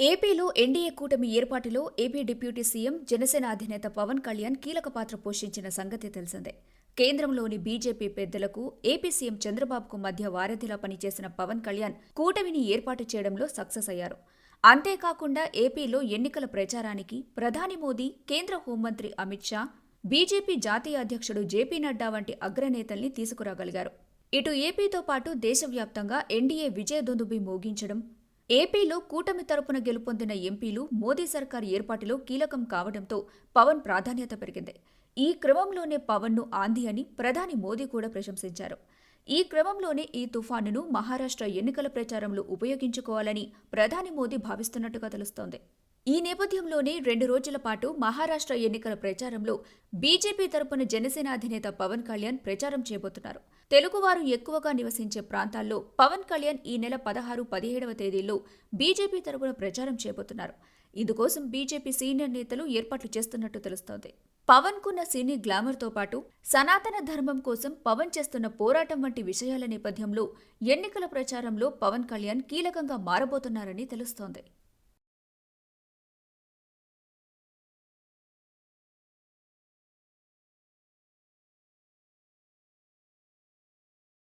ఏపీలో ఎన్డీఏ కూటమి ఏర్పాటులో ఏపీ డిప్యూటీ సీఎం జనసేన అధినేత పవన్ కళ్యాణ్ కీలక పాత్ర పోషించిన సంగతి తెలిసిందే. కేంద్రంలోని బీజేపీ పెద్దలకు ఏపీ సీఎం చంద్రబాబుకు మధ్య వారధిలా పనిచేసిన పవన్ కళ్యాణ్ కూటమిని ఏర్పాటు చేయడంలో సక్సెస్ అయ్యారు. అంతేకాకుండా ఏపీలో ఎన్నికల ప్రచారానికి ప్రధాని మోదీ కేంద్ర హోంమంత్రి అమిత్ షా బీజేపీ జాతీయ అధ్యక్షుడు జేపీ నడ్డా వంటి అగ్రనేతల్ని తీసుకురాగలిగారు. ఇటు ఏపీతో పాటు దేశవ్యాప్తంగా ఎన్డీఏ విజయదొందుబి మోగించడం ఏపీలో కూటమి తరపున గెలుపొందిన ఎంపీలు మోదీ సర్కార్ ఏర్పాటులో కీలకం కావడంతో పవన్ ప్రాధాన్యత పెరిగింది. ఈ క్రమంలోనే పవన్ను ఆంధీ అని ప్రధాని మోదీ కూడా ప్రశంసించారు. ఈ క్రమంలోనే ఈ తుఫానును మహారాష్ట్ర ఎన్నికల ప్రచారంలో ఉపయోగించుకోవాలని ప్రధాని మోదీ భావిస్తున్నట్టుగా తెలుస్తోంది. ఈ నేపథ్యంలోనే రెండు రోజుల పాటు మహారాష్ట్ర ఎన్నికల ప్రచారంలో బీజేపీ తరపున జనసేన అధినేత పవన్ కళ్యాణ్ ప్రచారం చేయబోతున్నారు. తెలుగువారు ఎక్కువగా నివసించే ప్రాంతాల్లో పవన్ కళ్యాణ్ ఈ నెల పదహారు పదిహేడవ తేదీల్లో బీజేపీ తరపున ప్రచారం చేయబోతున్నారు ఇందుకోసం బీజేపీ సీనియర్ నేతలు ఏర్పాట్లు చేస్తున్నట్టు తెలుస్తోంది. పవన్ కున్న సినీ గ్లామర్తో పాటు సనాతన ధర్మం కోసం పవన్ చేస్తున్న పోరాటం వంటి విషయాల నేపథ్యంలో ఎన్నికల ప్రచారంలో పవన్ కళ్యాణ్ కీలకంగా మారబోతున్నారని తెలుస్తోంది.